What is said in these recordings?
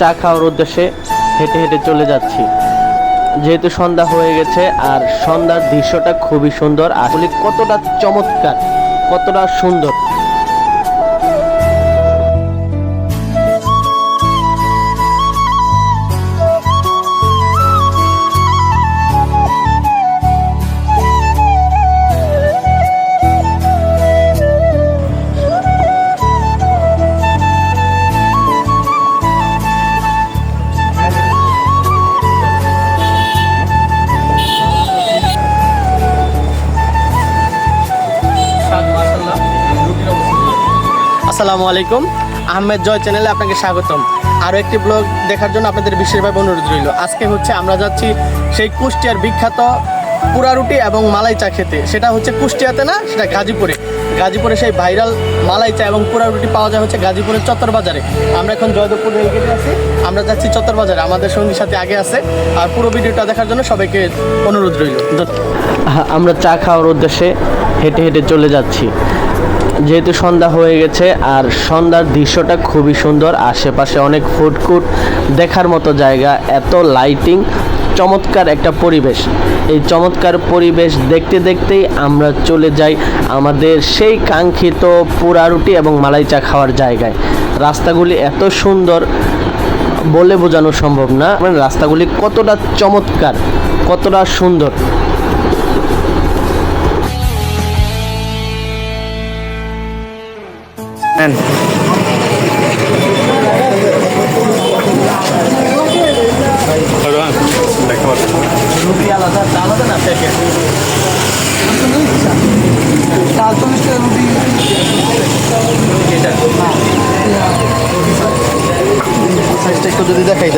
চা খাওয়ার উদ্দেশ্যে হেঁটে হেঁটে চলে যাচ্ছি। যেহেতু সন্ধ্যা হয়ে গেছে আর সন্ধ্যার দৃশ্যটা খুবই সুন্দর আসলে কতটা চমৎকার, কতটা সুন্দর। আসসালামু আলাইকুম। আহমেদ জয় চ্যানেলে আপনাকে স্বাগতম। আরও একটি ব্লগ দেখার জন্য আপনাদের বিশেষভাবে অনুরোধ রইল। আজকে হচ্ছে আমরা যাচ্ছি সেই কুষ্টিয়ার বিখ্যাত পুরা রুটি এবং মালাই চা খেতে। সেটা হচ্ছে কুষ্টিয়াতে না, সেটা গাজীপুরে। গাজীপুরে সেই ভাইরাল মালাই চা এবং পুরা রুটি পাওয়া যায় হচ্ছে গাজীপুরের চত্বর বাজারে আমরা এখন জয়দেবপুর রেলগেটে আছি। আমরা যাচ্ছি চত্বর বাজারে আমাদের সঙ্গীর সাথে আগে আছে। আর পুরো ভিডিওটা দেখার জন্য সবাইকে অনুরোধ রইল। আমরা চা খাওয়ার উদ্দেশ্যে হেঁটে হেঁটে চলে যাচ্ছি। যেহেতু সন্ধ্যা হয়ে গেছে আর সন্ধ্যার দৃশ্যটা খুবই সুন্দর, আশেপাশে অনেক ফুডকুট দেখার মতো জায়গা, এত লাইটিং চমৎকার একটা পরিবেশ। এই চমৎকার পরিবেশ দেখতে দেখতেই আমরা চলে যাই আমাদের সেই কাঙ্ক্ষিত পোড়া রুটি এবং মালাই চা খাওয়ার জায়গায়। রাস্তাগুলি এত সুন্দর বলে বোঝানো সম্ভব না। মানে রাস্তাগুলি কতটা চমৎকার, কতটা সুন্দর। নেন। রুটি আলাদা চা আলাদা না প্যাকেট সাইজটা একটু যদি দেখাই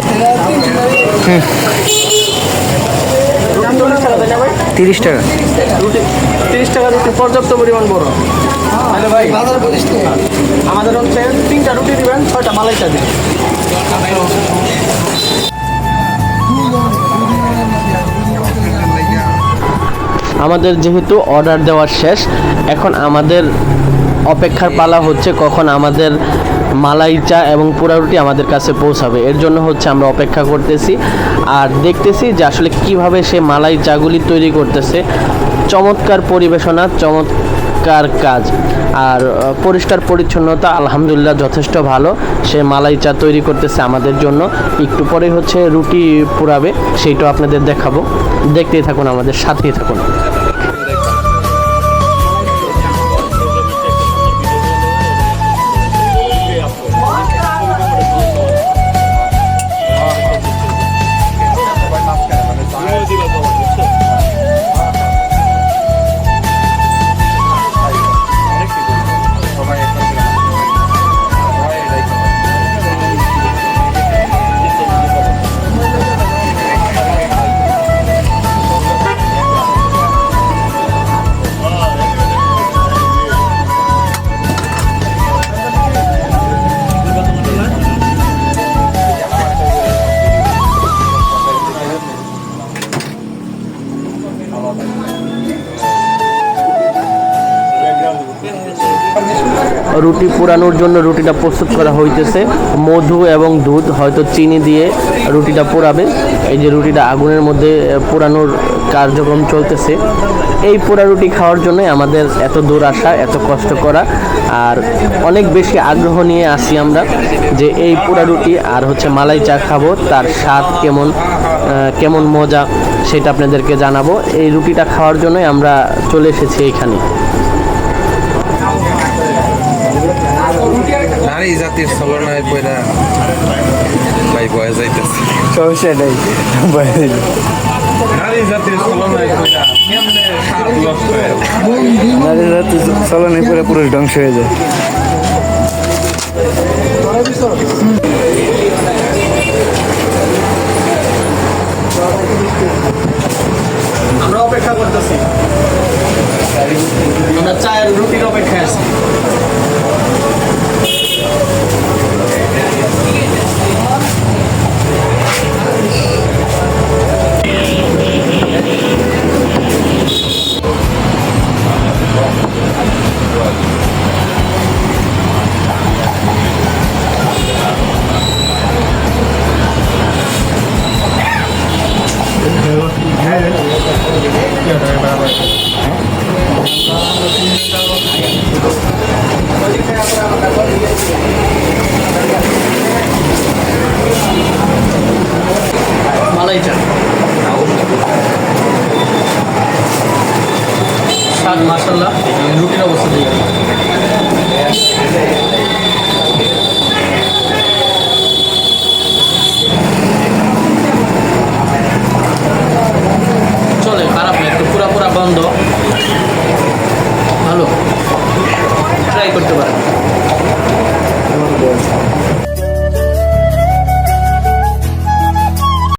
তিরিশ টাকা। তিরিশ টাকা রুটি পর্যাপ্ত পরিমাণ বড়। ভাই তিনটা রুটি দিবেন, ছয়টা দিবেন। আমাদের যেহেতু অর্ডার দেওয়ার শেষ, এখন আমাদের অপেক্ষার পালা হচ্ছে কখন আমাদের মালাই চা এবং পোড়া রুটি আমাদের কাছে পৌঁছাবে। এর জন্য হচ্ছে আমরা অপেক্ষা করতেছি। আর দেখতেছি যে আসলে কীভাবে সে মালাই চাগুলি তৈরি করতেছে। চমৎকার পরিবেশনা, চমৎকার কাজ। আর পরিষ্কার পরিচ্ছন্নতা আলহামদুলিল্লাহ যথেষ্ট ভালো। সে মালাই চা তৈরি করতেছে আমাদের জন্য। একটু পরে হচ্ছে রুটি পুরাবে, সেইটাও আপনাদের দেখাবো। দেখতেই থাকুন, আমাদের সাথেই থাকুন। রুটি পুরানোর জন্য রুটিটা প্রস্তুত করা হইতেছে। মধু এবং দুধ, হয়তো চিনি দিয়ে রুটিটা পোড়াবে এই যে রুটিটা আগুনের মধ্যে পোড়ানোর কার্যক্রম চলতেছে। এই পোড়া রুটি খাওয়ার জন্যই আমাদের এত দূর আসা, এত কষ্ট করা। আর অনেক বেশি আগ্রহ নিয়ে আসি আমরা যে এই পোড়া রুটি আর হচ্ছে মালাই চা খাব, তার স্বাদ কেমন কেমন মজা সেটা আপনাদেরকে জানাব। এই রুটিটা খাওয়ার জন্যই আমরা চলে এসেছি এইখানে নারী জাতির ছলনায় পয়লা ভাই বয়ে যাইতেছে। সমস্যা নেই নারী জাতির ছলনায় হয়ে নারী জাতি চলনে পরে পুরুষ ধ্বংস হয়ে যায়। মালাই চা স্বাদ মাসাল্লাহ রুটি ট্রাই করতে পারেন।